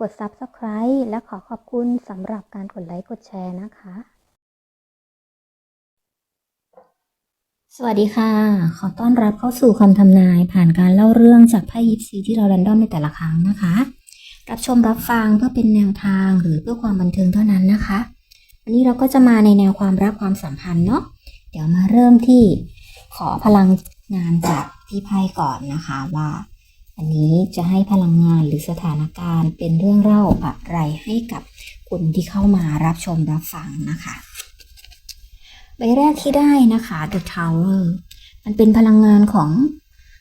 กด Subscribe และขอขอบคุณสำหรับการกดไลค์กดแชร์นะคะ สวัสดีค่ะ ขอต้อนรับเข้าสู่คำทำนาย ผ่านการเล่าเรื่องจากไพ่ยิปซีที่เราแรนดอมในแต่ละครั้งนะคะ รับชมรับฟังเพื่อเป็นแนวทางหรือเพื่อความบันเทิงเท่านั้นนะคะวันนี้เราก็จะมาในแนวความรักความสัมพันธ์เนาะเดี๋ยวมาเริ่มที่ขอพลังงานจากพี่ไพ่ก่อนนะคะว่า อันนี้จะให้พลังงานหรือสถานการณ์เป็นเรื่องเล่าอะไรให้กับคุณที่เข้ามารับชมรับฟังนะคะ ใบแรกที่ได้นะคะ The Tower มันเป็นพลังงานของ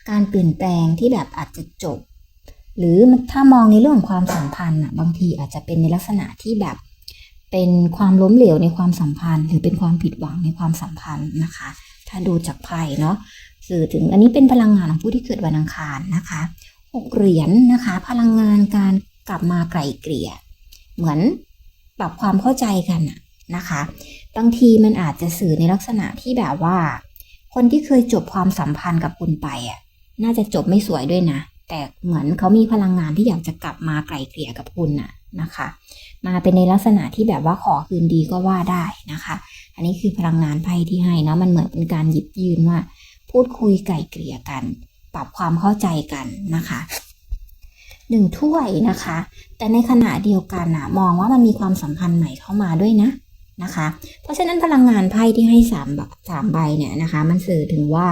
การเปลี่ยนแปลงที่แบบอาจจะจบ หรือถ้ามองในเรื่องของความสัมพันธ์อะบางทีอาจจะเป็นในลักษณะที่แบบเป็นความล้มเหลวในความสัมพันธ์ หรือเป็นความผิดหวังในความสัมพันธ์นะคะ ถ้าดูจากไพ่เนาะ สื่อถึงอันนี้เป็นพลังงานของผู้ที่เกิดวันอังคารนะคะหกเหรียญนะคะ พลังงานการกลับมาไกลเกลี่ย เหมือนปรับความเข้าใจกันนะคะ บางทีมันอาจจะสื่อในลักษณะที่แบบว่า คนที่เคยจบความสัมพันธ์กับคุณไปอะน่าจะจบไม่สวยด้วยนะ แต่เหมือนเขามีพลังงานที่อยากจะกลับมาไกลเกลี่ยกับคุณน่ะนะคะ มาเป็นในลักษณะที่แบบว่าขอคืนดีก็ว่าได้นะคะ อันนี้คือพลังงานไพ่ที่ให้นะมันเหมือนเป็นการหยิบยืนว่า พูดคุยไกลเกลี่ยกัน ปรับความเข้าใจกันนะคะหนึ่งถ้วยนะคะ แต่ในขณะเดียวกันอะมองว่ามันมีความสัมพันธ์ใหม่เข้ามาด้วยนะนะคะ เพราะฉะนั้นพลังงานไพ่ที่ให้สามแบบสามใบเนี่ยนะคะ มันสื่อถึงว่า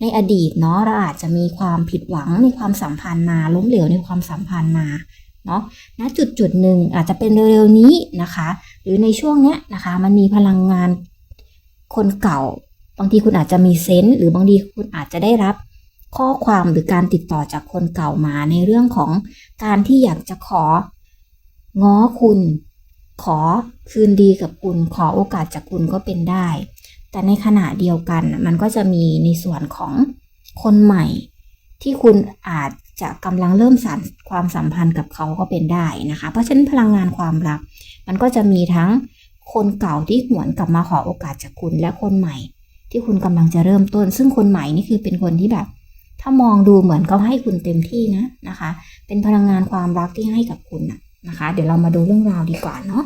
ในอดีตเนาะเราอาจจะมีความผิดหวังในความสัมพันธ์มาล้มเหลวในความสัมพันธ์มาเนาะณจุดจุดหนึ่งอาจจะเป็นเร็วๆนี้นะคะ หรือในช่วงเนี้ยนะคะ มันมีพลังงานคนเก่า บางทีคุณอาจจะมีเซนส์หรือบางทีคุณอาจจะได้รับข้อความหรือการติดต่อจากคนเก่ามาในเรื่องของการที่อยากจะขอ ง้อคุณ ขอคืนดีกับคุณ ขอโอกาสจากคุณก็เป็นได้ แต่ในขณะเดียวกันมันก็จะมีในส่วนของคนใหม่ ที่คุณอาจจะกำลังเริ่มสานความสัมพันธ์กับเขาก็เป็นได้นะคะ เพราะฉะนั้นพลังงานความรัก มันก็จะมีทั้งคนเก่าที่หวนกลับมาขอโอกาสจากคุณและคนใหม่ ที่คุณกำลังจะเริ่มต้น ซึ่งคนใหม่นี่คือเป็นคนที่แบบ ถ้ามองดูเหมือนเขาให้คุณเต็มที่นะนะคะ เป็นพลังงานความรักที่ให้กับคุณนะนะคะ เดี๋ยวเรามาดูเรื่องราวดีกว่าเนาะ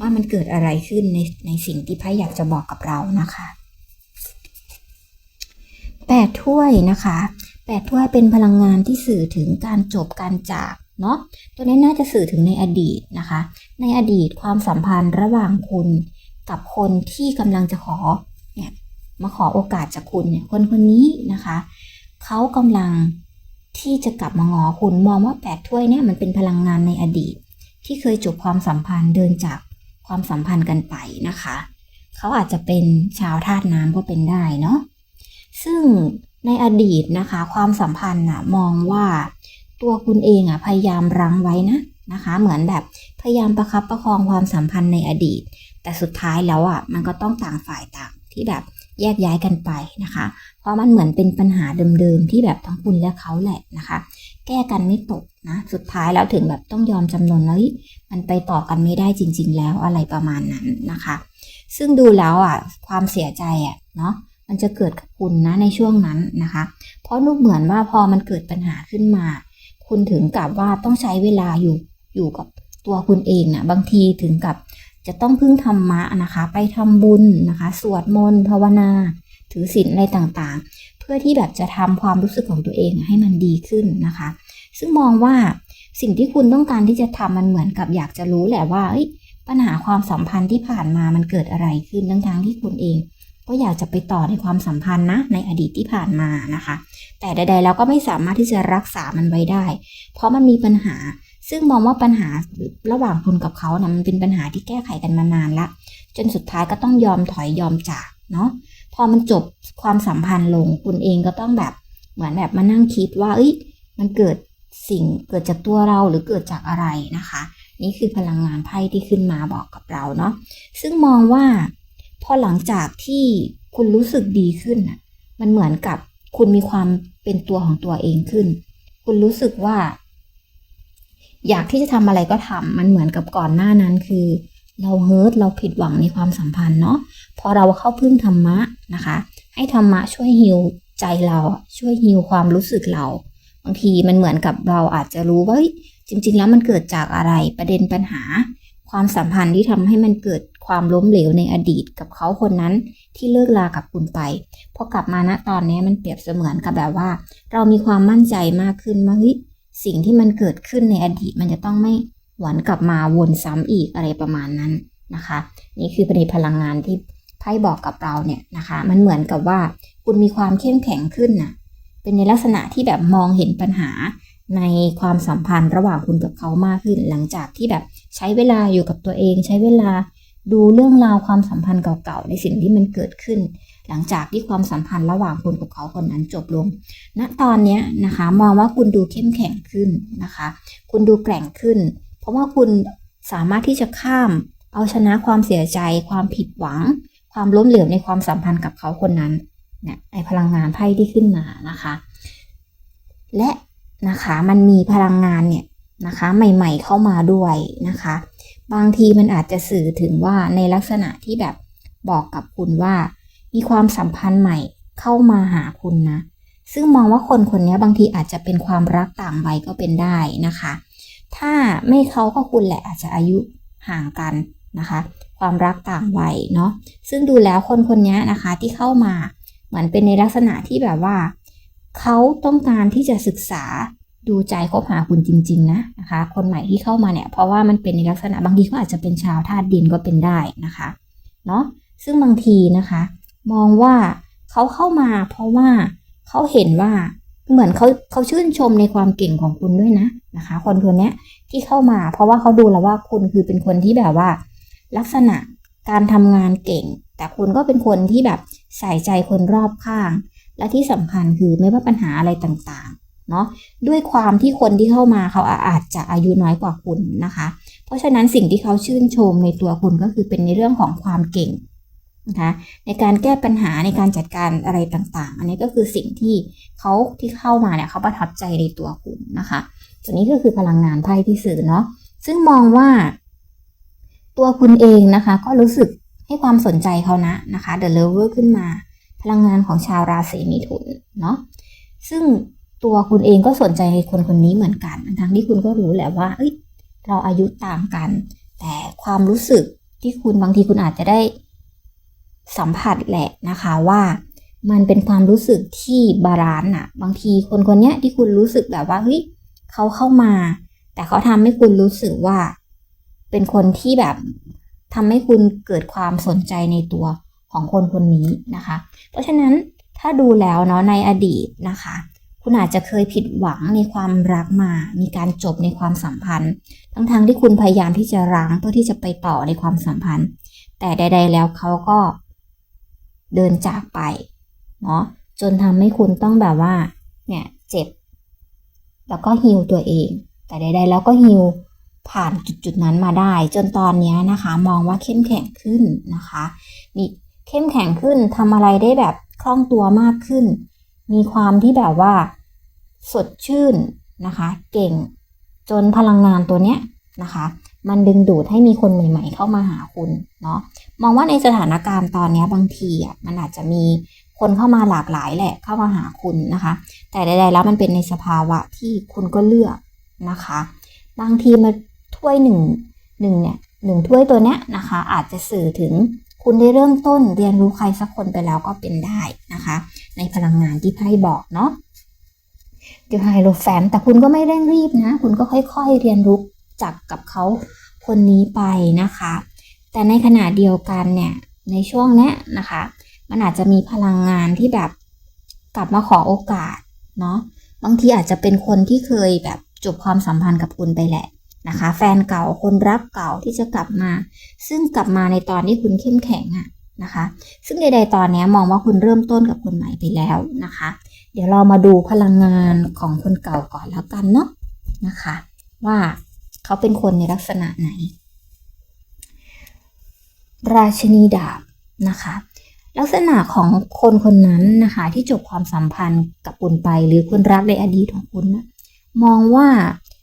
ว่ามันเกิดอะไรขึ้นในในสิ่งที่ไพ่อยากจะบอกกับเรานะคะแปดถ้วยนะคะแปดถ้วยเป็นพลังงานที่สื่อถึงการจบการจากเนาะตัวนี้น่าจะสื่อถึงในอดีตนะคะ ในอดีตความสัมพันธ์ระหว่างคุณกับคนที่กำลังจะขอ มาขอโอกาสจากคุณเนี่ยคนคนนี้นะคะเขากำลังที่จะกลับมางอคุณมองว่าแปดถ้วยเนี่ยมันเป็นพลังงานในอดีต ที่เคยจบความสัมพันธ์เดินจากความสัมพันธ์กันไปนะคะเขาอาจจะเป็นชาวธาตุน้ำก็เป็นได้เนาะซึ่งในอดีตนะคะ ความสัมพันธ์น่ะมองว่าตัวคุณเองอะพยายามรั้งไว้นะนะคะ เหมือนแบบพยายามประคับประคองความสัมพันธ์ในอดีต แต่สุดท้ายแล้วอะมันก็ต้องต่างฝ่ายต่างที่แบบ แยกย้ายกันไปนะคะ เพราะมันเหมือนเป็นปัญหาเดิมๆที่แบบทั้งคุณและเขาแหละนะคะ แก้กันไม่ตกนะสุดท้ายแล้วถึงแบบต้องยอมจำนนแล้วเฮ้ยมันไปต่อกันไม่ได้จริง ๆ แล้วอะไรประมาณนั้นนะคะ ซึ่งดูแล้วอะความเสียใจอะเนาะมันจะเกิดกับคุณนะในช่วงนั้นนะคะ เพราะนูกเหมือนว่าพอมันเกิดปัญหาขึ้นมา คุณถึงกับว่าต้องใช้เวลาอยู่อยู่กับตัวคุณเองนะบางทีถึงกับ จะต้องพึ่งธรรมะนะคะ ไปทำบุญนะคะ สวดมนต์ภาวนา ถือศีลอะไรต่างๆ เพื่อที่แบบจะทำความรู้สึกของตัวเองให้มันดีขึ้นนะคะ ซึ่งมองว่าสิ่งที่คุณต้องการที่จะทำมันเหมือนกับอยากจะรู้แหละว่าปัญหาความสัมพันธ์ที่ผ่านมามันเกิดอะไรขึ้นทั้งๆที่คุณเอง ก็อยากจะไปต่อในความสัมพันธ์นะในอดีตที่ผ่านมานะคะ แต่ใดๆแล้วก็ไม่สามารถที่จะรักษามันไว้ได้ เพราะมันมีปัญหา ซึ่งมองว่าปัญหาระหว่างคุณกับเขานะมันเป็นปัญหาที่แก้ไขกันมานานละจนสุดท้ายก็ต้องยอมถอยยอมจากเนาะพอมันจบความสัมพันธ์ลงคุณเองก็ต้องแบบเหมือนแบบมานั่งคิดว่าเอ้ยมันเกิดสิ่งเกิดจากตัวเราหรือเกิดจากอะไรนะคะ นี่คือพลังงานไพ่ที่ขึ้นมาบอกกับเราเนาะซึ่งมองว่าพอหลังจากที่คุณรู้สึกดีขึ้นน่ะมันเหมือนกับคุณมีความเป็นตัวของตัวเองขึ้น คุณรู้สึกว่า อยากที่จะทำอะไรก็ทำมันเหมือนกับก่อนหน้านั้นคือ เราเฮิร์ตเราผิดหวังในความสัมพันธ์เนาะพอเราเข้าพึ่งธรรมะนะคะ ให้ธรรมะช่วยฮิวใจเราช่วยฮิวความรู้สึกเรา บางทีมันเหมือนกับเราอาจจะรู้ว่าจริง ๆ แล้วมันเกิดจากอะไรประเด็นปัญหา ความสัมพันธ์ที่ทำให้มันเกิดความล้มเหลวในอดีตกับเขาคนนั้นที่เลิกลากับคุณไปพอกลับมาณตอนนี้มันเปรียบเสมือนกับแบบว่า เรามีความมั่นใจมากขึ้นว่าเฮ้ย สิ่งที่มันเกิดขึ้นในอดีตมันจะต้องไม่หวนกลับมาวนซ้ำอีกอะไรประมาณนั้นนะคะ นี่คือประเด็นพลังงานที่ไพ่บอกกับเราเนี่ยนะคะ มันเหมือนกับว่าคุณมีความเข้มแข็งขึ้นนะเป็นในลักษณะที่แบบมองเห็นปัญหาในความสัมพันธ์ระหว่างคุณกับเขามากขึ้น หลังจากที่แบบใช้เวลาอยู่กับตัวเอง ใช้เวลาดูเรื่องราวความสัมพันธ์เก่าๆในสิ่งที่มันเกิดขึ้น หลังจากที่ความสัมพันธ์ระหว่างคุณกับเขาคนนั้นจบลงณตอนนี้นะคะ มองว่าคุณดูเข้มแข็งขึ้นนะคะ คุณดูแกร่งขึ้น เพราะว่าคุณสามารถที่จะข้ามเอาชนะความเสียใจ ความผิดหวัง ความล้มเหลวในความสัมพันธ์กับเขาคนนั้นเนี่ยไอพลังงานไพ่ที่ขึ้นมานะคะ และนะคะมันมีพลังงานเนี่ยนะคะใหม่ๆเข้ามาด้วยนะคะ บางทีมันอาจจะสื่อถึงว่าในลักษณะที่แบบบอกกับคุณว่า มีความสัมพันธ์ใหม่เข้ามาหาคุณนะ ซึ่งมองว่าคนคนนี้บางทีอาจจะเป็นความรักต่างวัยก็เป็นได้นะคะ ถ้าไม่เขาก็คุณแหละอาจจะอายุห่างกันนะคะ ความรักต่างวัยเนาะ ซึ่งดูแล้วคนคนนี้นะคะที่เข้ามาเหมือนเป็นในลักษณะที่แบบว่า เขาต้องการที่จะศึกษาดูใจคบหาคุณจริง ๆ นะนะคะ คนใหม่ที่เข้ามาเนี่ย เพราะว่ามันเป็นในลักษณะบางทีเขาอาจจะเป็นชาวธาตุดินก็เป็นได้นะคะ เนาะซึ่งบางทีนะคะ มองว่าเขาเข้ามาเพราะว่าเขาเห็นว่าเหมือนเขาเขาชื่นชมในความเก่งของคุณด้วยนะนะคะ คนคนนี้ที่เข้ามา เพราะว่าเขาดูแล้วว่าคุณคือเป็นคนที่แบบว่า ลักษณะการทำงานเก่ง แต่คุณก็เป็นคนที่แบบใส่ใจคนรอบข้าง และที่สำคัญคือไม่ว่าปัญหาอะไรต่างๆเนาะด้วยความที่คนที่เข้ามาเขาอาจจะอายุน้อยกว่าคุณนะคะ เพราะฉะนั้นสิ่งที่เขาชื่นชมในตัวคุณก็คือเป็นในเรื่องของความเก่ง นะคะในการแก้ปัญหาในการจัดการอะไรต่างๆ อันนี้ก็คือสิ่งที่เขาที่เข้ามาเนี่ยเขาประทับใจในตัวคุณนะคะตัวนี้ก็คือพลังงานไพ่ที่สื่อเนาะซึ่งมองว่า ตัวคุณเองนะคะ ก็รู้สึกให้ความสนใจเขานะนะคะ The Lover ขึ้นมา พลังงานของชาวราศีมิถุนเนาะซึ่งตัวคุณเองก็สนใจในคนคนนี้เหมือนกัน ทั้งที่คุณก็รู้แหละว่าเอ้ยเราอายุต่างกัน แต่ความรู้สึกที่คุณบางทีคุณอาจจะได้ สัมผัสแหละนะคะว่ามันเป็นความรู้สึกที่บาลานซ์อะบางทีคนคนเนี้ยที่คุณรู้สึกแบบว่าเฮ้ยเขาเข้ามา แต่เขาทำให้คุณรู้สึกว่า เป็นคนที่แบบทำให้คุณเกิดความสนใจในตัวของคนคนนี้นะคะ เพราะฉะนั้นถ้าดูแล้วเนาะในอดีตนะคะ คุณอาจจะเคยผิดหวังในความรักมา มีการจบในความสัมพันธ์ ทั้งๆทที่คุณพยายามที่จะรั้งเพื่อที่จะไปต่อในความสัมพันธ์ แต่ใด ๆ แล้วเขาก็ เดินจากไปเนาะจนทำให้คุณต้องแบบว่าเนี่ยเจ็บ แล้วก็ฮิวตัวเอง แต่ใดๆแล้วก็ฮิวผ่านจุดๆนั้นมาได้ จนตอนนี้นะคะ มองว่าเข้มแข็งขึ้นนะคะ มีเข้มแข็งขึ้นทำอะไรได้แบบคล่องตัวมากขึ้น มีความที่แบบว่า สดชื่นนะคะ เก่งจนพลังงานตัวเนี้ยนะคะ มันดึงดูดให้มีคนใหม่ ๆ เข้ามาหาคุณเนาะ มองว่าในสถานการณ์ตอนนี้บางทีอะมันอาจจะมีคนเข้ามาหลากหลายแหละเข้ามาหาคุณนะคะ แต่ใดๆแล้วมันเป็นในสภาวะที่คุณก็เลือกนะคะ บางทีมาถ้วยหนึ่งหนึ่งเนี่ยหนึ่งถ้วยตัวเนี้ยนะคะ อาจจะสื่อถึงคุณได้เริ่มต้นเรียนรู้ใครสักคนไปแล้วก็เป็นได้นะคะ ในพลังงานที่ไพ่บอกเนาะเดี๋ยวไฮโลแฟนแต่คุณก็ไม่เร่งรีบนะ คุณก็ค่อยๆเรียนรู้จากกับเขาคนนี้ไปนะคะ แต่ในขณะเดียวกันเนี่ยในช่วงเนี้ยนะคะ มันอาจจะมีพลังงานที่แบบกลับมาขอโอกาสเนาะบางทีอาจจะเป็นคนที่เคยแบบจบความสัมพันธ์กับคุณไปแหละนะคะ แฟนเก่าคนรักเก่าที่จะกลับมา ซึ่งกลับมาในตอนที่คุณเข้มแข็งอะนะคะ ซึ่งใดๆตอนนี้มองว่าคุณเริ่มต้นกับคนใหม่ไปแล้วนะคะ เดี๋ยวเรามาดูพลังงานของคนเก่าก่อนแล้วกันเนาะนะคะ ว่าเขาเป็นคนในลักษณะไหน ราชินีดาบนะคะ ลักษณะของคนคนนั้นนะคะที่จบความสัมพันธ์กับคุณไป หรือคนรักในอดีตของคุณนะมองว่า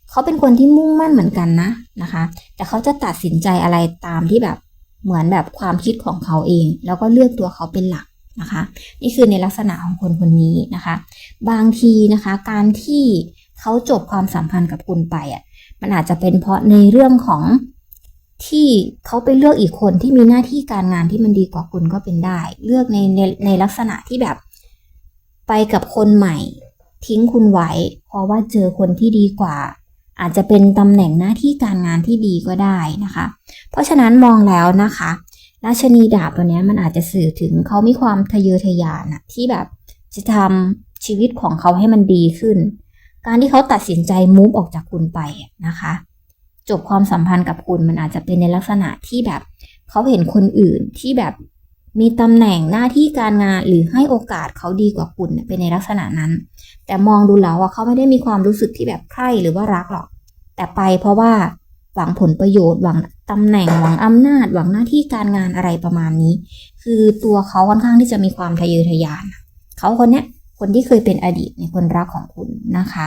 เขาเป็นคนที่มุ่งมั่นเหมือนกันนะนะคะ แต่เขาจะตัดสินใจอะไรตามที่แบบเหมือนแบบความคิดของเขาเอง แล้วก็เลือกตัวเขาเป็นหลักนะคะ นี่คือในลักษณะของคนคนนี้นะคะ บางทีนะคะการที่เขาจบความสัมพันธ์กับคุณไปอะมันอาจจะเป็นเพราะในเรื่องของ ที่เขาไปเลือกอีกคนที่มีหน้าที่การงานที่มันดีกว่าคุณก็เป็นได้ เลือกในในในลักษณะที่แบบ ไปกับคนใหม่ ทิ้งคุณไว้ เพราะว่าเจอคนที่ดีกว่า อาจจะเป็นตำแหน่งหน้าที่การงานที่ดีก็ได้นะคะ เพราะฉะนั้นมองแล้วนะคะราชนีดาบตัวนี้มันอาจจะสื่อถึงเขามีความทะเยอทะยานอะที่แบบจะทำชีวิตของเขาให้มันดีขึ้น การที่เขาตัดสินใจมูฟออกจากคุณไปนะคะ จบความสัมพันธ์กับคุณมันอาจจะเป็นในลักษณะที่แบบ เขาเห็นคนอื่นที่แบบมีตำแหน่งหน้าที่การงานหรือให้โอกาสเขาดีกว่าคุณเป็นในลักษณะนั้น แต่มองดูแล้วว่าเขาไม่ได้มีความรู้สึกที่แบบใคร่หรือว่ารักหรอก แต่ไปเพราะว่าหวังผลประโยชน์หวังตำแหน่งหวังอำนาจ หวังหน้าที่การงานอะไรประมาณนี้ คือตัวเขาค่อนข้างที่จะมีความทะเยอทะยาน เขาคนเนี้ยคนที่เคยเป็นอดีตในคนรักของคุณนะคะ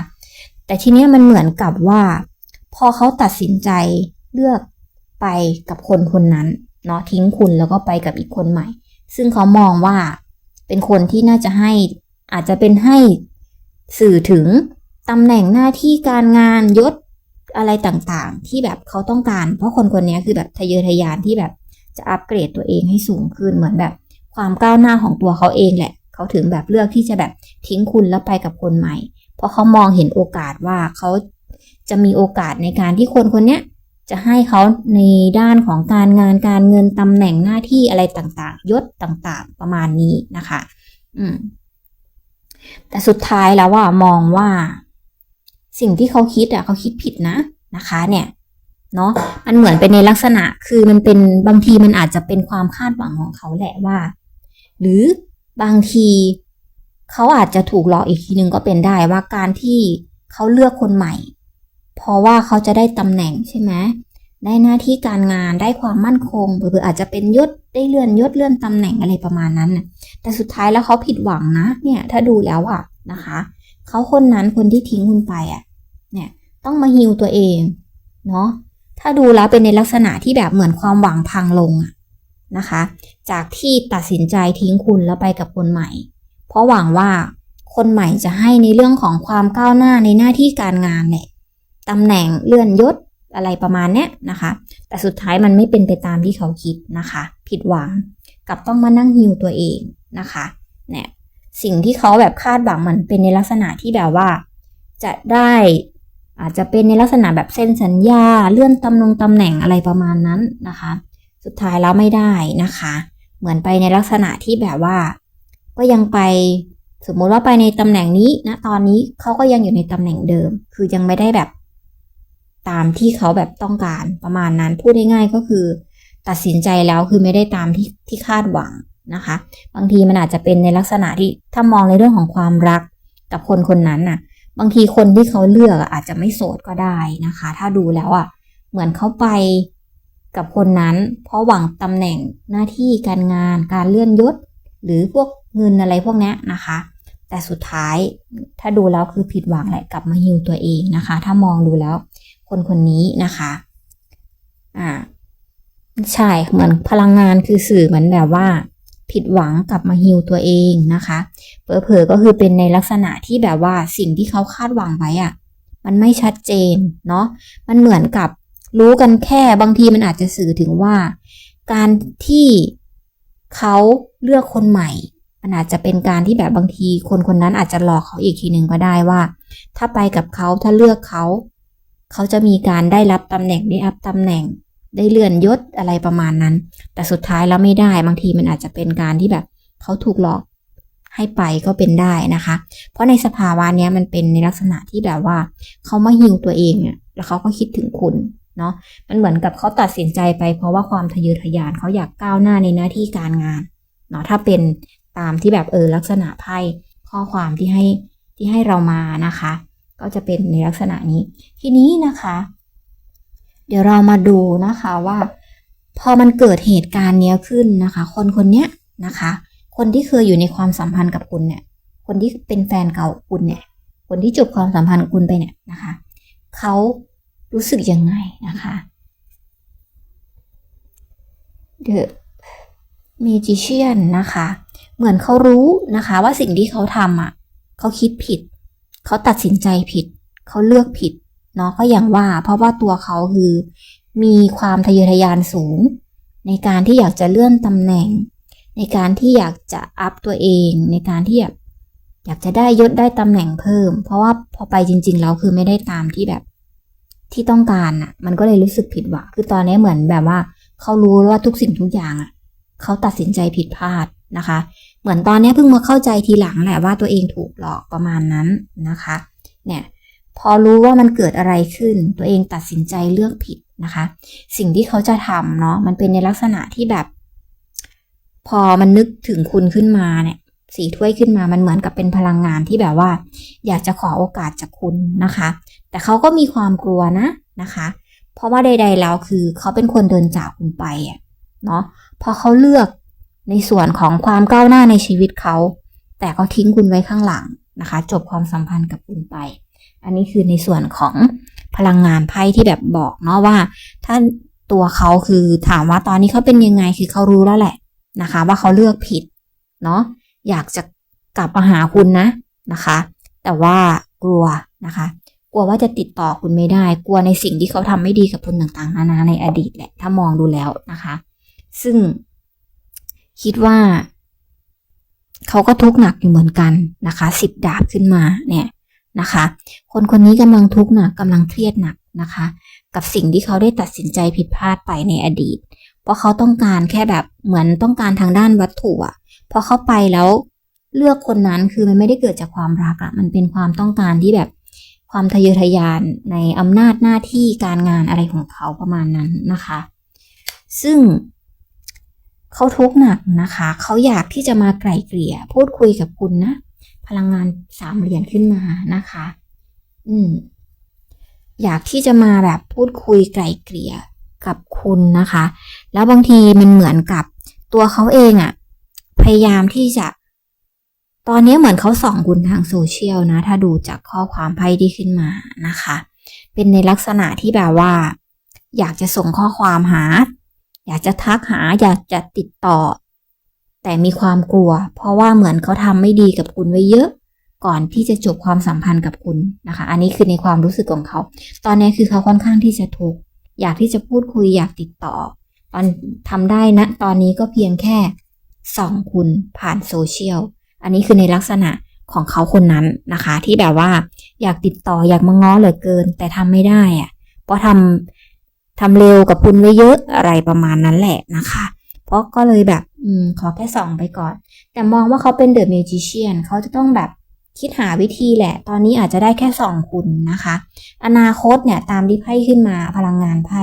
แต่ทีเนี้ยมันเหมือนกับว่า พอเขาตัดสินใจเลือกไปกับคนคนนั้นเนาะทิ้งคุณแล้วก็ไปกับอีกคนใหม่ ซึ่งเขามองว่าเป็นคนที่น่าจะให้อาจจะเป็นให้สื่อถึงตำแหน่งหน้าที่การงานยศอะไรต่างๆ ที่แบบเขาต้องการ เพราะคนคนนี้คือแบบทะเยอทะยานที่แบบจะอัปเกรดตัวเองให้สูงขึ้นเหมือนแบบ ความก้าวหน้าของตัวเขาเองแหละ เขาถึงแบบเลือกที่จะแบบทิ้งคุณแล้วไปกับคนใหม่ เพราะเขามองเห็นโอกาสว่าเขา จะมีโอกาสในการที่คนคนนี้จะให้เขาในด้านของการงานการเงินตำแหน่งหน้าที่อะไรต่างๆ ยศต่างๆ ประมาณนี้นะคะ อืม แต่สุดท้ายแล้วว่ามองว่า สิ่งที่เขาคิดอะเขาคิดผิดนะนะคะ เนี่ยเนาะมันเหมือนเป็นในลักษณะคือมันเป็นบางทีมันอาจจะเป็นความคาดหวังของเขาแหละว่า หรือบางทีเขาอาจจะถูกหลอกอีกทีหนึ่งก็เป็นได้ว่าการที่เขาเลือกคนใหม่ เพราะว่าเขาจะได้ตำแหน่งใช่ไหมได้หน้าที่การงานได้ความมั่นคงเผื่ออาจจะเป็นยศได้เลื่อนยศเลื่อนตำแหน่งอะไรประมาณนั้นนะแต่สุดท้ายแล้วเขาผิดหวังนะ เนี่ยถ้าดูแล้วอะนะคะเขาคนนั้นคนที่ทิ้งคุณไปอะเนี่ยต้องมาฮิวตัวเองเนาะถ้าดูแล้วเป็นในลักษณะที่แบบเหมือนความหวังพังลงอะนะคะ จากที่ตัดสินใจทิ้งคุณแล้วไปกับคนใหม่ เพราะหวังว่าคนใหม่จะให้ในเรื่องของความก้าวหน้าในหน้าที่การงานแหละ ตำแหน่งเลื่อนยศอะไรประมาณเนี้ยนะคะ แต่สุดท้ายมันไม่เป็นไปตามที่เขาคิดนะคะ ผิดหวังกับต้องมานั่งฮิวตัวเองนะคะเนี่ยสิ่งที่เขาแบบคาดหวังมันเป็นในลักษณะที่แบบว่า จะได้อาจจะเป็นในลักษณะแบบเซ็นสัญญาเลื่อนตำแหน่งตำแหน่งอะไรประมาณนั้นนะคะ สุดท้ายแล้วไม่ได้นะคะ เหมือนไปในลักษณะที่แบบว่า ก็ยังไปสมมุติว่าไปในตำแหน่งนี้นะตอนนี้เขาก็ยังอยู่ในตำแหน่งเดิม คือยังไม่ได้แบบ ตามที่เขาแบบต้องการประมาณนั้นพูดง่ายๆก็คือ ตัดสินใจแล้วคือไม่ได้ตามที่ที่คาดหวังนะคะ บางทีมันอาจจะเป็นในลักษณะที่ถ้ามองในเรื่องของความรักกับคนคนนั้นน่ะ บางทีคนที่เขาเลือกอาจจะไม่โสดก็ได้นะคะ ถ้าดูแล้วอะเหมือนเขาไปกับคนนั้น เพราะหวังตำแหน่งหน้าที่การงานการเลื่อนยศ หรือพวกเงินอะไรพวกนี้นะคะ แต่สุดท้ายถ้าดูแล้วคือผิดหวังแหละกลับมาฮิวตัวเองนะคะ ถ้ามองดูแล้ว คนคนนี้นะคะอ่าใช่เหมือนพลังงานคือสื่อเหมือนแบบว่า ผิดหวังกลับมาฮิวตัวเองนะคะเผลอๆก็คือเป็นในลักษณะที่แบบว่าสิ่งที่เขาคาดหวังไว้อะมันไม่ชัดเจนเนาะมันเหมือนกับรู้กันแค่บางทีมันอาจจะสื่อถึงว่า การที่เขาเลือกคนใหม่ มันอาจจะเป็นการที่แบบบางทีคนคนนั้นอาจจะหลอกเขาอีกทีหนึ่งก็ได้ว่า ถ้าไปกับเขาถ้าเลือกเขา เขาจะมีการได้รับตำแหน่งได้อัพตำแหน่ง ได้เลื่อนยศอะไรประมาณนั้น แต่สุดท้ายแล้วไม่ได้บางทีมันอาจจะเป็นการที่แบบเขาถูกหลอกให้ไปก็เป็นได้นะคะ เพราะในสภาวะนี้มันเป็นในลักษณะที่แบบว่า เขามาฮิวตัวเองอะแล้วเขาก็คิดถึงคุณเนาะมันเหมือนกับเขาตัดสินใจไปเพราะว่าความทะเยอทะยานเขาอยากก้าวหน้าในหน้าที่การงานเนาะถ้าเป็นตามที่แบบเออลักษณะไพ่ข้อความที่ให้ที่ให้เรามานะคะ ก็จะเป็นในลักษณะนี้ ทีนี้นะคะ เดี๋ยวเรามาดูนะคะว่า พอมันเกิดเหตุการณ์เนี้ยขึ้นนะคะ คนคนเนี้ยนะคะ คนที่เคยอยู่ในความสัมพันธ์กับคุณเนี่ย คนที่เป็นแฟนเก่าคุณเนี่ย คนที่จบความสัมพันธ์กับคุณไปเนี่ยนะคะเขารู้สึกยังไงนะคะ The Magician นะคะ เหมือนเขารู้นะคะว่าสิ่งที่เขาทำอะเขาคิดผิด เขาตัดสินใจผิด เขาเลือกผิดเนาะก็อย่างว่า เพราะว่าตัวเขาคือ มีความทะเยอทะยานสูง ในการที่อยากจะเลื่อนตำแหน่ง ในการที่อยากจะอัพตัวเอง ในการที่อยากอยากจะได้ยศได้ตำแหน่งเพิ่ม เพราะว่าพอไปจริง ๆ แล้วคือไม่ได้ตามที่แบบที่ต้องการอะ มันก็เลยรู้สึกผิดหวังคือตอนนี้เหมือนแบบว่า เขารู้ว่าทุกสิ่งทุกอย่างอะ เขาตัดสินใจผิดพลาดนะคะ เหมือนตอนนี้เพิ่งมาเข้าใจทีหลังแหละว่าตัวเองถูกหลอกประมาณนั้นนะคะ เนี่ยพอรู้ว่ามันเกิดอะไรขึ้น ตัวเองตัดสินใจเลือกผิดนะคะ สิ่งที่เขาจะทำเนาะมันเป็นในลักษณะที่แบบ พอมันนึกถึงคุณขึ้นมาเนี่ยสีถ้วยขึ้นมามันเหมือนกับเป็นพลังงานที่แบบว่า อยากจะขอโอกาสจากคุณนะคะ แต่เขาก็มีความกลัวนะนะคะ เพราะว่าใด ๆ แล้วคือเขาเป็นคนเดินจากคุณไปอะเนาะพอเขาเลือก ในส่วนของความก้าวหน้าในชีวิตเขา แต่เขาทิ้งคุณไว้ข้างหลังนะคะ จบความสัมพันธ์กับคุณไป อันนี้คือในส่วนของพลังงานไพ่ที่แบบบอกเนาะว่า ถ้าตัวเขาคือถามว่าตอนนี้เขาเป็นยังไงคือเขารู้แล้วแหละนะคะ ว่าเขาเลือกผิดเนาะอยากจะกลับมาหาคุณนะนะคะ แต่ว่ากลัวนะคะ กลัวว่าจะติดต่อคุณไม่ได้ กลัวในสิ่งที่เขาทำไม่ดีกับคุณต่างๆนานาในอดีตแหละถ้ามองดูแล้วนะคะ ซึ่ง คิดว่า เขาก็ทุกข์หนักอยู่เหมือนกันนะคะสิบดาบขึ้นมาเนี่ยนะคะ คนคนนี้กำลังทุกข์หนักกำลังเครียดหนักนะคะ กับสิ่งที่เขาได้ตัดสินใจผิดพลาดไปในอดีต เพราะเขาต้องการแค่แบบเหมือนต้องการทางด้านวัตถุอะพอเขาไปแล้วเลือกคนนั้นคือมันไม่ได้เกิดจากความรักอะมันเป็นความต้องการที่แบบความทะเยอทะยานในอำนาจหน้าที่การงานอะไรของเขาประมาณนั้นนะคะ ซึ่ง เขาทุกข์หนักนะคะ เขาอยากที่จะมาไกล่เกลี่ย พูดคุยกับคุณนะ พลังงานสามเหรียญขึ้นมานะคะ อืม อยากที่จะมาแบบพูดคุยไกล่เกลี่ยกับคุณนะคะ แล้วบางทีมันเหมือนกับตัวเขาเองอะ่ะ พยายามที่จะ ตอนนี้เหมือนเขาส่องคุณทางโซเชียลนะ ถ้าดูจากข้อความไพ่ที่ขึ้นมานะคะ เป็นในลักษณะที่แบบว่า อยากจะส่งข้อความหา อยากจะทักหาอยากจะติดต่อ แต่มีความกลัว เพราะว่าเหมือนเขาทำไม่ดีกับคุณไว้เยอะ ก่อนที่จะจบความสัมพันธ์กับคุณนะคะ อันนี้คือในความรู้สึกของเขา ตอนนี้คือเขาค่อนข้างที่จะทุกข์อยากที่จะพูดคุยอยากติดต่อ ตอนทำได้นะตอนนี้ก็เพียงแค่ส่องคุณผ่านโซเชียลอันนี้คือในลักษณะของเขาคนนั้นนะคะ ที่แบบว่าอยากติดต่ออยากมาง้อเหลือเกิน แต่ทำไม่ได้อะเพราะทำ ทำเร็วกับคุณไว้เยอะอะไรประมาณนั้นแหละนะคะ เพราะก็เลยแบบอืมขอแค่ส่องไปก่อน แต่มองว่าเขาเป็นเดอะเมจิเชียนเขาจะต้องแบบคิดหาวิธีแหละ ตอนนี้อาจจะได้แค่ส่องคุณนะคะ อนาคตเนี่ยตามที่ไพ่ขึ้นมาพลังงานไพ่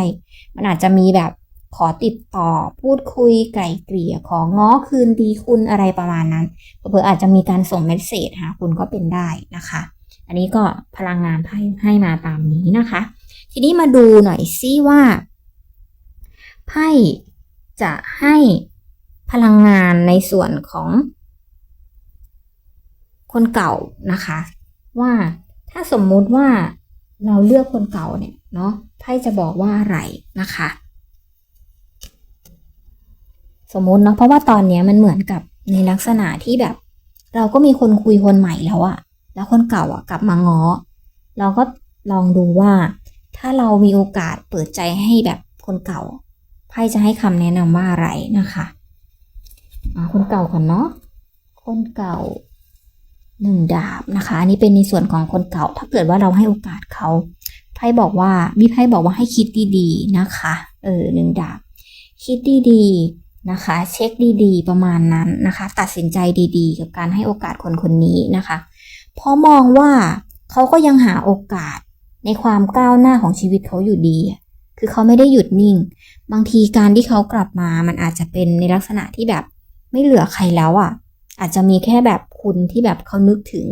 มันอาจจะมีแบบขอติดต่อพูดคุยไก่เกลี่ยของง้อคืนดีคุณอะไรประมาณนั้นเผื่ออาจจะมีการส่งเมสเซจหาคุณก็เป็นได้นะคะ อันนี้ก็พลังงานไพ่ให้มาตามนี้นะคะ ทีนี้มาดูหน่อยซิว่าไพ่จะให้พลังงานในส่วนของ คนเก่านะคะ ว่าถ้าสมมุติว่าเราเลือกคนเก่าเนี่ยเนาะไพ่จะบอกว่าอะไรนะคะ สมมติเนาะเพราะว่าตอนเนี้ยมันเหมือนกับในลักษณะที่แบบ เราก็มีคนคุยคนใหม่แล้วอะแล้วคนเก่าอะกลับมาง้อเราก็ลองดูว่า ถ้าเรามีโอกาสเปิดใจให้แบบคนเก่าไพ่จะให้คำแนะนำว่าอะไรนะคะคนเก่าก่อนเนาะคนเก่าหนึ่งดาบนะคะ อันนี้เป็นในส่วนของคนเก่า ถ้าเกิดว่าเราให้โอกาสเขาไพ่บอกว่ามีไพ่บอกว่าให้คิดดีๆนะคะ เออหนึ่งดาบ คิดดีๆนะคะ เช็คดีๆ ประมาณนั้นนะคะ ตัดสินใจดีๆ กับการให้โอกาสคนคนนี้นะคะ เพราะมองว่าเขาก็ยังหาโอกาส ในความก้าวหน้าของชีวิตเขาอยู่ดีคือเขาไม่ได้หยุดนิ่ง บางทีการที่เขากลับมา มันอาจจะเป็นในลักษณะที่แบบไม่เหลือใครแล้วอะ อาจจะมีแค่แบบคุณที่แบบเขานึกถึง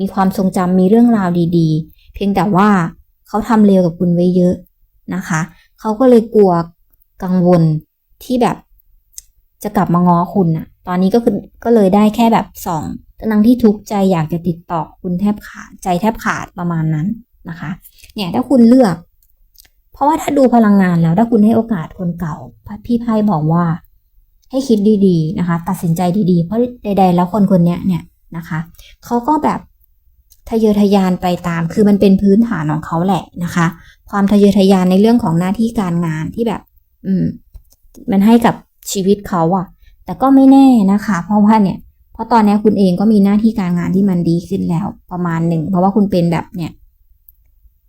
มีความทรงจำมีเรื่องราวดีๆ เพียงแต่ว่าเขาทำเลวกับคุณไว้เยอะนะคะ เขาก็เลยกลัวกังวลที่แบบจะกลับมาง้อคุณน่ะตอนนี้ก็คือก็เลยได้แค่แบบสองทั้งที่ทุกข์ใจอยากจะติดต่อคุณแทบขาดใจแทบขาดประมาณนั้น นะคะ เนี่ยถ้าคุณเลือก เพราะว่าถ้าดูพลังงานแล้ว ถ้าคุณให้โอกาสคนเก่า พี่ไพ่บอกว่า ให้คิดดีๆนะคะ ตัดสินใจดีๆ เพราะใด ๆ แล้วคนคนนี้เนี่ยนะคะเขาก็แบบทะเยอทะยานไปตาม คือมันเป็นพื้นฐานของเขาแหละนะคะ ความทะเยอทะยานในเรื่องของหน้าที่การงานที่แบบ อืม มันให้กับชีวิตเขาอะแต่ก็ไม่แน่นะคะ เพราะว่าเนี่ย เพราะตอนนี้คุณเองก็มีหน้าที่การงานที่มันดีขึ้นแล้วประมาณหนึ่ง เพราะว่าคุณเป็นแบบเนี่ย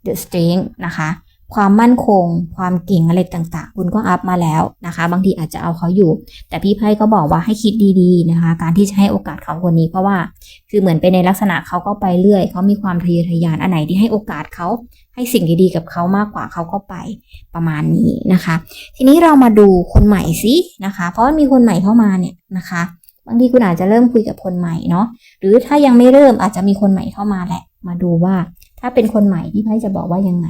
the strength นะคะ ความมั่นคง ความเก่งอะไรต่างๆ คุณก็อัพมาแล้วนะคะ บางทีอาจจะเอาเขาอยู่ แต่พี่ไพ่ก็บอกว่าให้คิดดีๆนะคะ การที่จะให้โอกาสเขาคนนี้เพราะว่า คือเหมือนเป็นในลักษณะเขาก็ไปเรื่อยเขามีความทะเยอทะยานอันไหนที่ให้โอกาสเขาให้สิ่งดีๆกับเขามากกว่าเขาก็ไปประมาณนี้นะคะ ทีนี้เรามาดูคนใหม่สินะคะ เพราะว่ามีคนใหม่เข้ามาเนี่ยนะคะ บางทีคุณอาจจะเริ่มคุยกับคนใหม่เนาะหรือถ้ายังไม่เริ่มอาจจะมีคนใหม่เข้ามาแหละ มาดูว่า ถ้าเป็นคนใหม่ที่ไพ่จะบอกว่ายังไง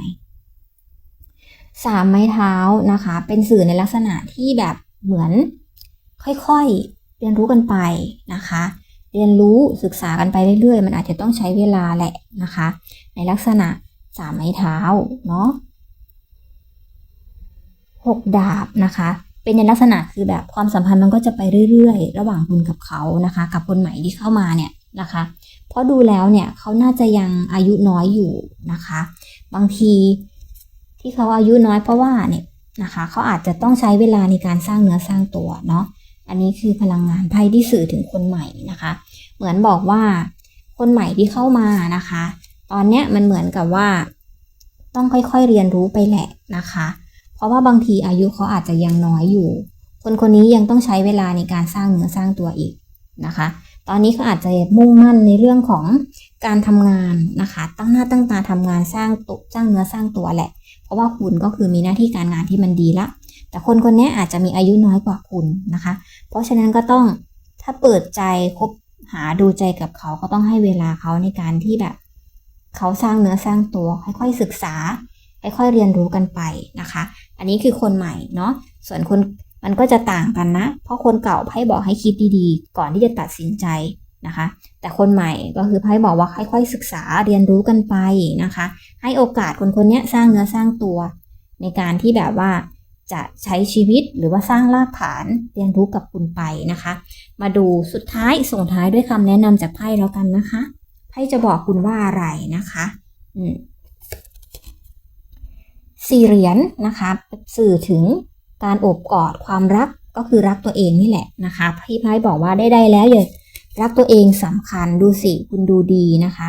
สามไม้เท้านะคะ เป็นสื่อในลักษณะที่แบบเหมือนค่อยๆ เรียนรู้กันไปนะคะ เรียนรู้ศึกษากันไปเรื่อยๆ มันอาจจะต้องใช้เวลาแหละนะคะ ในลักษณะสามไม้เท้าเนาะหกดาบนะคะ เป็นในลักษณะคือแบบความสัมพันธ์มันก็จะไปเรื่อยๆ ระหว่างคุณกับเขานะคะ กับคนใหม่ที่เข้ามาเนี่ย นะคะ เพราะดูแล้วเนี่ยเขาน่าจะยังอายุน้อยอยู่นะคะ บางทีที่เขาอายุน้อยเพราะว่าเนี่ยนะคะเขาอาจจะต้องใช้เวลาในการสร้างเนื้อสร้างตัวเนาะอันนี้คือพลังงานไพ่ที่สื่อถึงคนใหม่นะคะ เหมือนบอกว่าคนใหม่ที่เข้ามานะคะ ตอนเนี้ยมันเหมือนกับว่า ต้องค่อยๆเรียนรู้ไปแหละนะคะ เพราะว่าบางทีอายุเขาอาจจะยังน้อยอยู่ คนคนนี้ยังต้องใช้เวลาในการสร้างเนื้อสร้างตัวอีกนะคะ ตอนนี้เขาอาจจะมุ่งมั่นในเรื่องของการทำงานนะคะ ตั้งหน้าตั้งตาทำงานสร้างตุสร้างเนื้อสร้างตัวแหละ เพราะว่าคุณก็คือมีหน้าที่การงานที่มันดีละ แต่คนคนนี้อาจจะมีอายุน้อยกว่าคุณนะคะ เพราะฉะนั้นก็ต้องถ้าเปิดใจคบหาดูใจกับเขาก็ต้องให้เวลาเขาในการที่แบบ เขาสร้างเนื้อสร้างตัว ค่อยๆศึกษาค่อยๆเรียนรู้กันไปนะคะ อันนี้คือคนใหม่เนาะส่วนคน มันก็จะต่างกันนะ เพราะคนเก่าไพ่บอกให้คิดดีๆ ก่อนที่จะตัดสินใจนะคะ แต่คนใหม่ก็คือไพ่บอกว่าค่อยๆศึกษาเรียนรู้กันไปนะคะ ให้โอกาสคนคนนี้สร้างเนื้อสร้างตัว ในการที่แบบว่าจะใช้ชีวิตหรือว่าสร้างรากฐานเรียนรู้กับคุณไปนะคะ มาดูสุดท้ายส่งท้ายด้วยคำแนะนำจากไพ่แล้วกันนะคะ ไพ่จะบอกคุณว่าอะไรนะคะอืมสี่เหรียญนะคะ สื่อถึง การโอบกอดความรักก็คือรักตัวเองนี่แหละนะคะพี่ไพ่บอกว่าได้ได้แล้วอย่ารักตัวเองสำคัญดูสิคุณดูดีนะคะ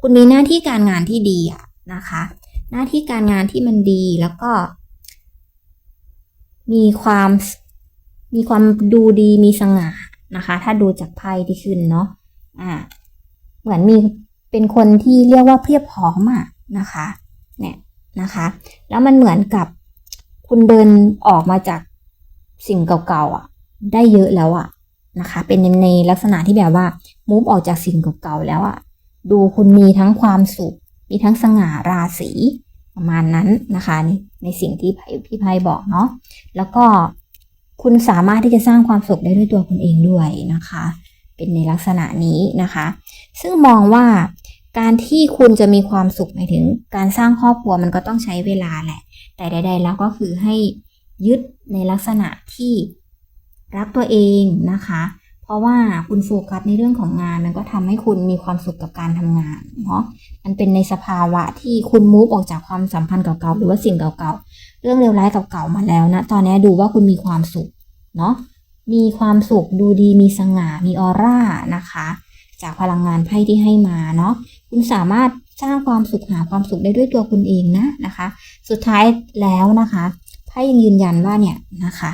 คุณมีหน้าที่การงานที่ดีอะนะคะ หน้าที่การงานที่มันดีแล้วก็ มีความมีความดูดีมีสง่านะคะ ถ้าดูจากไพ่ที่ขึ้นเนาะอ่า เหมือนมีเป็นคนที่เรียกว่าเพียบพร้อมอะนะคะ เนี่ยนะคะ แล้วมันเหมือนกับ คุณเดินออกมาจากสิ่งเก่าๆอะ ได้เยอะแล้วอะนะคะ เป็นในลักษณะที่แบบว่ามูฟออกจากสิ่งเก่าๆแล้วอะ ดูคุณมีทั้งความสุข มีทั้งสง่าราศีประมาณนั้นนะคะในสิ่งที่พี่ไพ่บอกเนาะแล้วก็คุณสามารถที่จะสร้างความสุขได้ด้วยตัวคุณเองด้วยนะคะ เป็นในลักษณะนี้นะคะ ซึ่งมองว่า การที่คุณจะมีความสุขหมายถึง การสร้างครอบครัวมันก็ต้องใช้เวลาแหละ แต่ใด ๆ แล้วก็คือให้ยึดในลักษณะที่รักตัวเองนะคะ เพราะว่าคุณโฟกัสในเรื่องของงานมันก็ทำให้คุณมีความสุขกับการทำงานเนาะมันเป็นในสภาวะที่คุณมูฟออกจากความสัมพันธ์เก่าๆหรือว่าสิ่งเก่าๆเรื่องเลวร้ายเก่าๆมาแล้วนะตอนนี้ดูว่าคุณมีความสุขเนาะมีความสุขดูดีมีสง่ามีออร่านะคะ จากพลังงานไพ่ที่ให้มาเนาะคุณสามารถสร้างความสุขหาความสุขได้ด้วยตัวคุณเองนะนะคะ สุดท้ายแล้วนะคะไพ่ยังยืนยันว่าเนี่ยนะคะ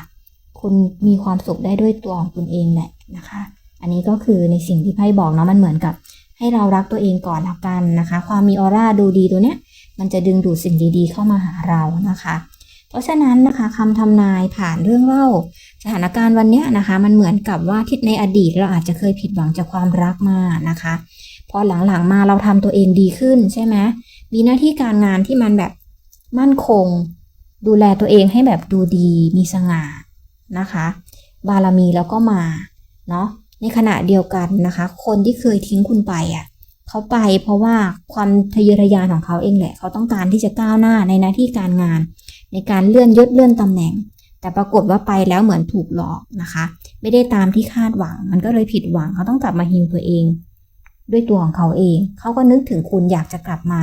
คุณมีความสุขได้ด้วยตัวของคุณเองแหละนะคะ อันนี้ก็คือในสิ่งที่ไพ่บอกเนาะมันเหมือนกับ ให้เรารักตัวเองก่อนล้วกันนะคะ ความมีออร่าดูดีตัวเนี้ยมันจะดึงดูดสิ่งดีๆ เข้ามาหาเรานะคะ เพราะฉะนั้นนะคะคำทำนายผ่านเรื่องเล่า สถานการณ์วันนี้นะคะมันเหมือนกับว่าที่ในอดีตเราอาจจะเคยผิดหวังจากความรักมานะคะพอหลังๆมาเราทำตัวเองดีขึ้นใช่ไหมมีหน้าที่การงานที่มันแบบมั่นคง ดูแลตัวเองให้แบบดูดีมีสง่านะคะ บารมีแล้วก็มาเนาะในขณะเดียวกันนะคะ คนที่เคยทิ้งคุณไปอะเขาไปเพราะว่าความทะเยอทะยานของเขาเองแหละ เขาต้องการที่จะก้าวหน้าในหน้าที่การงาน ในการเลื่อนยศเลื่อนตำแหน่ง แต่ปรากฏว่าไปแล้วเหมือนถูกหลอกนะคะ ไม่ได้ตามที่คาดหวัง มันก็เลยผิดหวังเขาต้องกลับมาฮิวตัวเอง ด้วยตัวของเขาเอง เขาก็นึกถึงคุณอยากจะกลับมา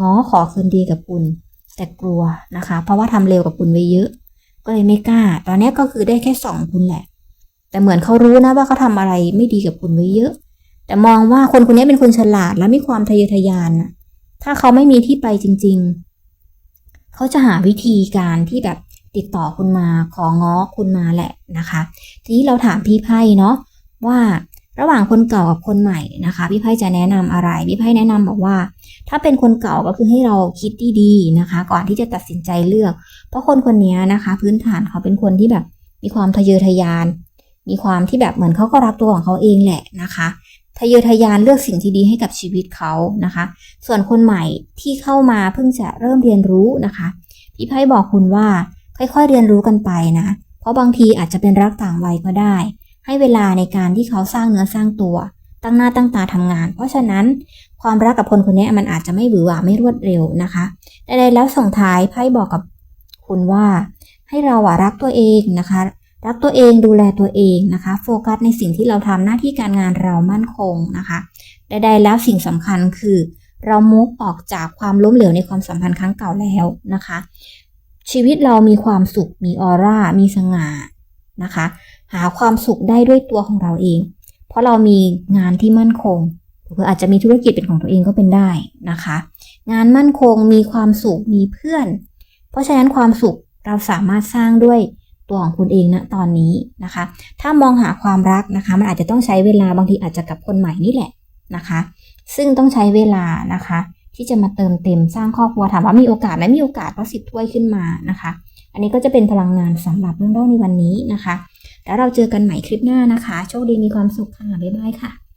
ง้อขอคืนดีกับคุณ แต่กลัวนะคะ เพราะว่าทำเร็วกับคุณไว้เยอะ ก็เลยไม่กล้า ตอนนี้ก็คือได้แค่สองคุณแหละ แต่เหมือนเขารู้นะว่าเขาทำอะไรไม่ดีกับคุณไว้เยอะ แต่มองว่าคนคนนี้เป็นคนฉลาดและมีความทะเยอทะยานถ้าเขาไม่มีที่ไปจริง ๆ เขาจะหาวิธีการที่แบบ ติดต่อคุณมาของ้อคุณมาแหละนะคะ ทีนี้เราถามพี่ไพ่เนาะว่าระหว่างคนเก่ากับคนใหม่นะคะ พี่ไพ่จะแนะนำอะไร พี่ไพ่แนะนำบอกว่า ถ้าเป็นคนเก่าก็คือให้เราคิดดีๆนะคะ ก่อนที่จะตัดสินใจเลือก เพราะคนคนนี้นะคะ พื้นฐานเขาเป็นคนที่แบบมีความทะเยอทะยาน มีความที่แบบเหมือนเขาก็รักตัวของเขาเองแหละนะคะทะเยอทะยานเลือกสิ่งที่ดีให้กับชีวิตเขานะคะ ส่วนคนใหม่ที่เข้ามาเพิ่งจะเริ่มเรียนรู้นะคะ พี่ไพ่บอกคุณว่า ค่อยๆเรียนรู้กันไปนะ เพราะบางทีอาจจะเป็นรักต่างวัยก็ได้ ให้เวลาในการที่เขาสร้างเนื้อสร้างตัว ตั้งหน้าตั้งตาทำงาน เพราะฉะนั้นความรักกับคนคนนี้มันอาจจะไม่หวือหวาไม่รวดเร็วนะคะใดๆแล้วส่งท้ายไพ่บอกกับคุณว่า ให้เราอะรักตัวเองนะคะ รักตัวเองดูแลตัวเองนะคะ โฟกัสในสิ่งที่เราทำหน้าที่การงานเรามั่นคงนะคะใดๆแล้วสิ่งสำคัญคือเรามุกออกจากความล้มเหลวในความสัมพันธ์ครั้งเก่าแล้วนะคะ ชีวิตเรามีความสุข มีออร่า มีสง่านะคะ หาความสุขได้ด้วยตัวของเราเอง เพราะเรามีงานที่มั่นคงหรืออาจจะมีธุรกิจเป็นของตัวเองก็เป็นได้นะคะ งานมั่นคงมีความสุขมีเพื่อน เพราะฉะนั้นความสุขเราสามารถสร้างด้วยตัวของคุณเองนะตอนนี้นะคะ ถ้ามองหาความรักนะคะ มันอาจจะต้องใช้เวลาบางทีอาจจะกับคนใหม่นี่แหละนะคะ ซึ่งต้องใช้เวลานะคะ ที่จะมาเติมเต็มสร้างครอบครัวถามว่ามีโอกาสไหมมีโอกาสเพราะสิบถ้วยขึ้นมานะคะ อันนี้ก็จะเป็นพลังงานสำหรับเรื่องเล่าในวันนี้นะคะ แล้วเราเจอกันใหม่คลิปหน้านะคะ โชคดีมีความสุขค่ะบ๊ายบายค่ะ